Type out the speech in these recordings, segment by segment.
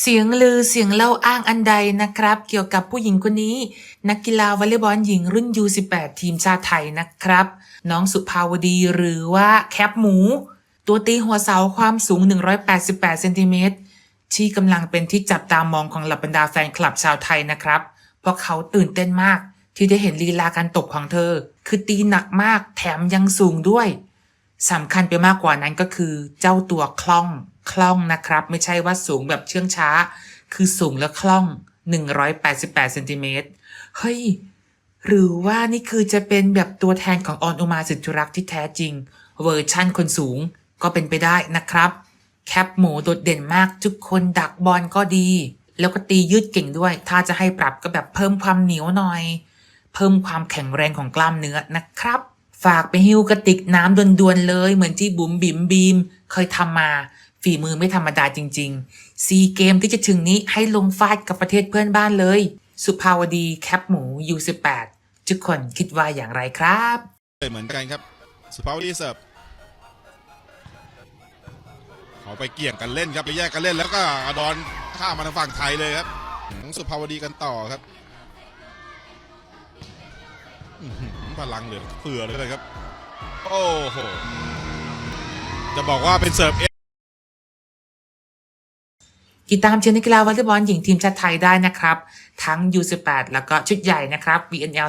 เสียงลือเสียงเล่าอ้างอันใดนะครับ เกี่ยวกับผู้หญิงคนนี้ นักกีฬาวอลเลย์บอลหญิงรุ่น U18 ทีมชาติไทยนะครับ น้องสุภาวดีหรือว่าแคปหมู ตัวตีหัวเสาความสูง 188เซนติเมตรที่กำลังเป็นที่จับตามองของหล่าบรรดาแฟนคลับชาวไทยนะครับ เพราะเขาตื่นเต้นมากที่ได้เห็นลีลาการตบของเธอ คือตีหนักมากแถมยังสูงด้วย สำคัญไปมากกว่านั้นก็คือ เจ้าตัวคล่องคล่องนะครับ ไม่ใช่ว่าสูงแบบเชื่องช้า คือสูงและคล่อง 188เซนติเมตรเฮ้ย หรือว่านี่คือจะเป็นแบบตัวแทนของออนอุมาสิทธิรักษ์ที่แท้จริง เวอร์ชั่นคนสูงก็เป็นไปได้นะครับ แคปหมูโดดเด่นมากทุกคนดักบอลก็ดี แล้วก็ตียืดเก่งด้วย ถ้าจะให้ปรับก็แบบเพิ่มความเหนียวหน่อย เพิ่มความแข็งแรงของกล้ามเนื้อนะครับ ฝากไปหิ้วกระติกน้ำด่วนๆเลย เหมือนที่บุ๋มบิ๋มบีม เคยทำมา ฝีมือไม่ธรรมดาจริงๆซีเกมที่จะถึงนี้ให้ลงฟาดกับประเทศเพื่อนบ้านเลย สุภาวดีแคปหมู U18 ทุกคนคิดว่าอย่างไรครับเหมือนกันครับ สุภาวดีเสิร์ฟเขาไปเกี่ยงกันเล่นครับไปแยกกันเล่นแล้วก็อดอนข้ามมาทางฝั่งไทยเลยครับของสุภาวดีกันต่อครับ อื้อหือพลังเหลือเฟือเลยครับ โอ้โห จะบอกว่าเป็นเสิร์ฟเอติดตามเชียร์นักกีฬาวอลเลย์บอลหญิงทีมชาติไทยได้นะครับ ทั้ง U18 แล้วก็ชุดใหญ่นะครับ VNL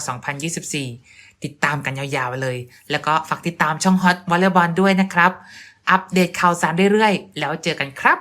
2024 ติดตามกันยาวๆเลย แล้วก็ฝากติดตามช่องฮอตวอลเลย์บอลด้วยนะครับ อัปเดตข่าวสารเรื่อยๆ แล้วเจอกันครับ